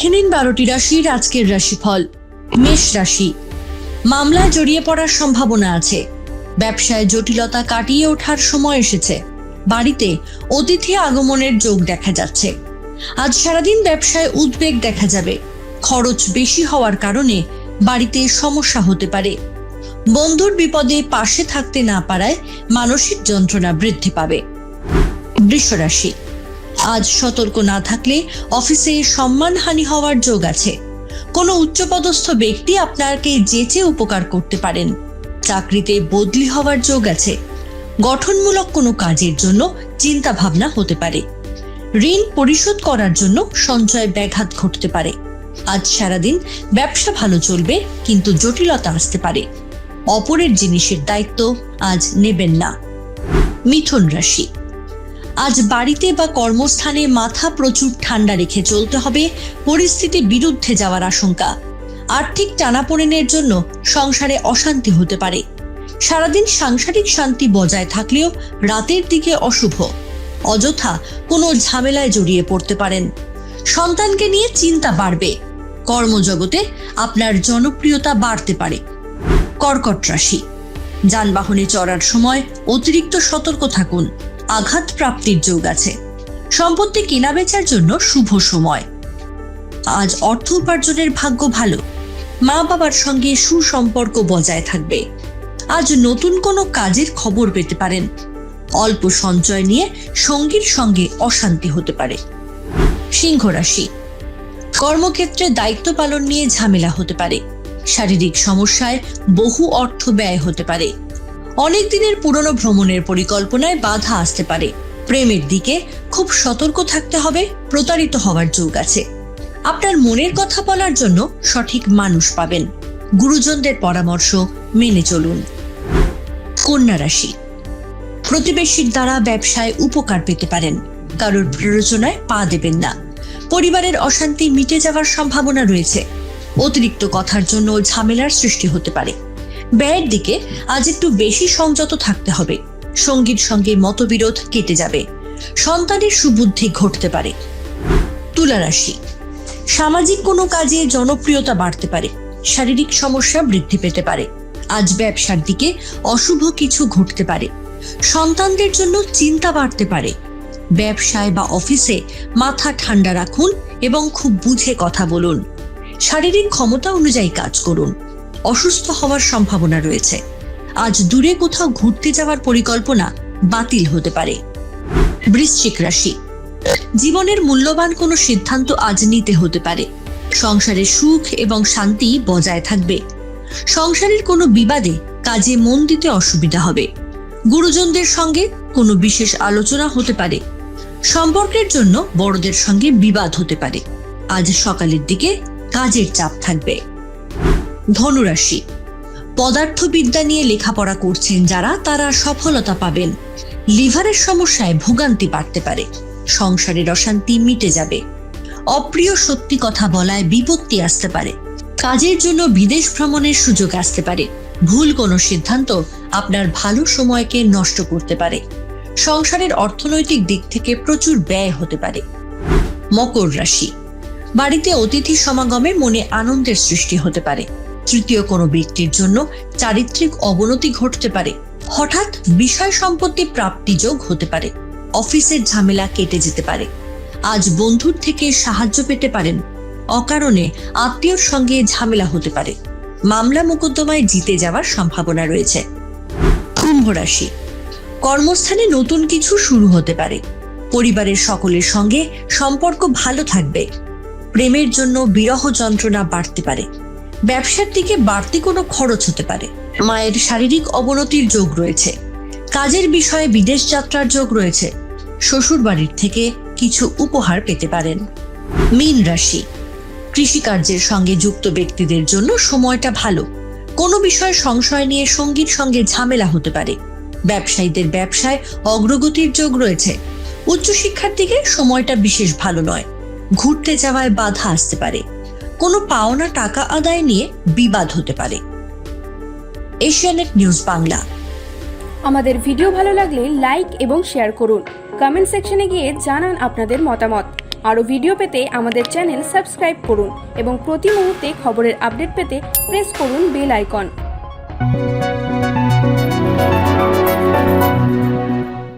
দেখে নিন বারোটি রাশির আজকের রাশিফল, মেষ রাশি। মামলায় জড়িয়ে পড়ার সম্ভাবনা আছে। ব্যবসায় জটিলতা কাটিয়ে ওঠার সময় এসেছে। বাড়িতে অতিথি আগমনের যোগ দেখা যাচ্ছে। আজ সারাদিন ব্যবসায় উদ্বেগ দেখা যাবে। খরচ বেশি হওয়ার কারণে বাড়িতে সমস্যা হতে পারে। বন্ধুর বিপদে পাশে থাকতে না পারায় মানসিক যন্ত্রণা বৃদ্ধি পাবে। বৃষরাশি। আজ সতর্ক না থাকলে অফিসে সম্মানহানি হওয়ার যোগ আছে। কোনো উচ্চপদস্থ ব্যক্তি আপনাকে যেচে উপকার করতে পারেন। চাকরিতে বদলি হওয়ার যোগ আছে। গঠনমূলক কোনো কাজের জন্য চিন্তা ভাবনা হতে পারে। ঋণ পরিশোধ করার জন্য সঞ্চয় ব্যাঘাত ঘটতে পারে। আজ সারাদিন ব্যবসা ভালো চলবে, কিন্তু জটিলতা আসতে পারে। অপরের জিনিসের দায়িত্ব আজ নেবেন না। মিথুন রাশি। আজ বাড়িতে বা কর্মস্থানে মাথা প্রচুর ঠান্ডা রেখে চলতে হবে। পরিস্থিতির বিরুদ্ধে যাওয়ার আশঙ্কা। আর্থিক টানাপোড়েনের জন্য সংসারে অশান্তি হতে পারে। সারাদিন সাংসারিক শান্তি বজায় থাকলেও রাতের দিকে অশুভ। অযথা কোনো ঝামেলায় জড়িয়ে পড়তে পারেন। সন্তানকে নিয়ে চিন্তা বাড়বে। কর্মজগতে আপনার জনপ্রিয়তা বাড়তে পারে। কর্কট রাশি। যানবাহনে চড়ার সময় অতিরিক্ত সতর্ক থাকুন। আঘাত প্রাপ্তির যোগ আছে। সম্পত্তি কেনাবেচার জন্য শুভ সময়। আজ অর্থ উপার্জনের ভাগ্য ভালো। মা বাবার সঙ্গে সুসম্পর্ক বজায় থাকবে। আজ নতুন কোনো কাজের খবর পেতে পারেন। অল্প সঞ্চয় নিয়ে সঙ্গীর সঙ্গে অশান্তি হতে পারে। সিংহ রাশি। কর্মক্ষেত্রে দায়িত্ব পালন নিয়ে ঝামেলা হতে পারে। শারীরিক সমস্যায় বহু অর্থ ব্যয় হতে পারে। অনেক দিনের পুরনো ভ্রমণের পরিকল্পনায় বাধা আসতে পারে। প্রেমের দিকে খুব সতর্ক থাকতে হবে, প্রতারিত হওয়ার যোগ আছে। আপনার মনের কথা বলার জন্য সঠিক মানুষ পাবেন। গুরুজনদের পরামর্শ মেনে চলুন। কন্যা রাশি। প্রতিবেশীর দ্বারা ব্যবসায় উপকার পেতে পারেন, কারোর প্ররোচনায় পা দেবেন না। পরিবারের অশান্তি মিটে যাওয়ার সম্ভাবনা রয়েছে। অতিরিক্ত কথার জন্য ঝামেলার সৃষ্টি হতে পারে। ব্যয়ের দিকে আজ একটু বেশি সংযত থাকতে হবে। সঙ্গীর সঙ্গে মতবিরোধ কেটে যাবে। সন্তানের সুবুদ্ধি ঘটতে পারে। তুলা রাশি সামাজিক কোনো কাজে জনপ্রিয়তা বাড়তে পারে। শারীরিক সমস্যা বৃদ্ধি পেতে পারে। আজ ব্যবসার দিকে অশুভ কিছু ঘটতে পারে। সন্তানদের জন্য চিন্তা বাড়তে পারে। ব্যবসায় বা অফিসে মাথা ঠান্ডা রাখুন এবং খুব বুঝে কথা বলুন। শারীরিক ক্ষমতা অনুযায়ী কাজ করুন। অসুস্থ হওয়ার সম্ভাবনা রয়েছে। আজ দূরে কোথাও ঘুরতে যাওয়ার পরিকল্পনা বাতিল হতে পারে। বৃশ্চিক রাশি। জীবনের মূল্যবান কোনো সিদ্ধান্ত আজ নিতে হতে পারে। সংসারে সুখ এবং শান্তি বজায় থাকবে। সংসারের কোনো বিবাদে কাজে মন দিতে অসুবিধা হবে। গুরুজনদের সঙ্গে কোনো বিশেষ আলোচনা হতে পারে। সম্পর্কের জন্য বড়দের সঙ্গে বিবাদ হতে পারে। আজ সকালের দিকে কাজের চাপ থাকবে। ধনুরাশি। পদার্থবিদ্যা নিয়ে লেখাপড়া করছেন যারা, তারা সফলতা পাবেন। লিভারের সমস্যায় ভোগান্তি বাড়তে পারে। সংসারের অশান্তি মিটে যাবে। অপ্রিয় সত্যি কথা বলায় বিপত্তি আসতে পারে। কাজের জন্য বিদেশ ভ্রমণের সুযোগ আসতে পারে। ভুল কোনো সিদ্ধান্ত আপনার ভালো সময়কে নষ্ট করতে পারে। সংসারের অর্থনৈতিক দিক থেকে প্রচুর ব্যয় হতে পারে। মকর রাশি। বাড়িতে অতিথি সমাগমে মনে আনন্দের সৃষ্টি হতে পারে। তৃতীয় কোনো ব্যক্তির জন্য চারিত্রিক অবনতি ঘটতে পারে। হঠাৎ বিষয় সম্পত্তি প্রাপ্তিযোগ হতে পারে। অফিসের ঝামেলা কেটে যেতে পারে। আজ বন্ধুর থেকে সাহায্য পেতে পারেন। অকারণে আত্মীয়র সঙ্গে ঝামেলা হতে পারে। মামলা মোকদ্দমায় জিতে যাওয়ার সম্ভাবনা রয়েছে। কুম্ভ রাশি। কর্মস্থানে নতুন কিছু শুরু হতে পারে। পরিবারের সকলের সঙ্গে সম্পর্ক ভালো থাকবে। প্রেমের জন্য বিরহ যন্ত্রণা বাড়তে পারে। ব্যবসার দিকে বাড়তি কোনো খরচ হতে পারে। মায়ের শারীরিক অবনতির যোগ রয়েছে। কাজের বিষয়ে বিদেশ যাত্রার যোগ রয়েছে। শ্বশুর বাড়ির থেকে কিছু উপহার পেতে পারেন। মীন রাশি। কৃষিকার্যের সঙ্গে যুক্ত ব্যক্তিদের জন্য সময়টা ভালো। কোনো বিষয়ে সংশয় নিয়ে সঙ্গীর সঙ্গে ঝামেলা হতে পারে। ব্যবসায়ীদের ব্যবসায় অগ্রগতির যোগ রয়েছে। উচ্চশিক্ষার দিকে সময়টা বিশেষ ভালো নয়। ঘুরতে যাওয়ায় বাধা আসতে পারে। কোনো পাওনা টাকা আদায় নিয়ে বিবাদ হতে পারে। Asianet news Bangla. আমাদের ভিডিও ভালো লাগলে লাইক এবং শেয়ার করুন। কমেন্ট সেকশনে গিয়ে জানান আপনাদের মতামত। আরও ভিডিও পেতে আমাদের চ্যানেল সাবস্ক্রাইব করুন এবং প্রতি মুহূর্তে খবরের আপডেট পেতে প্রেস করুন বেল আইকন।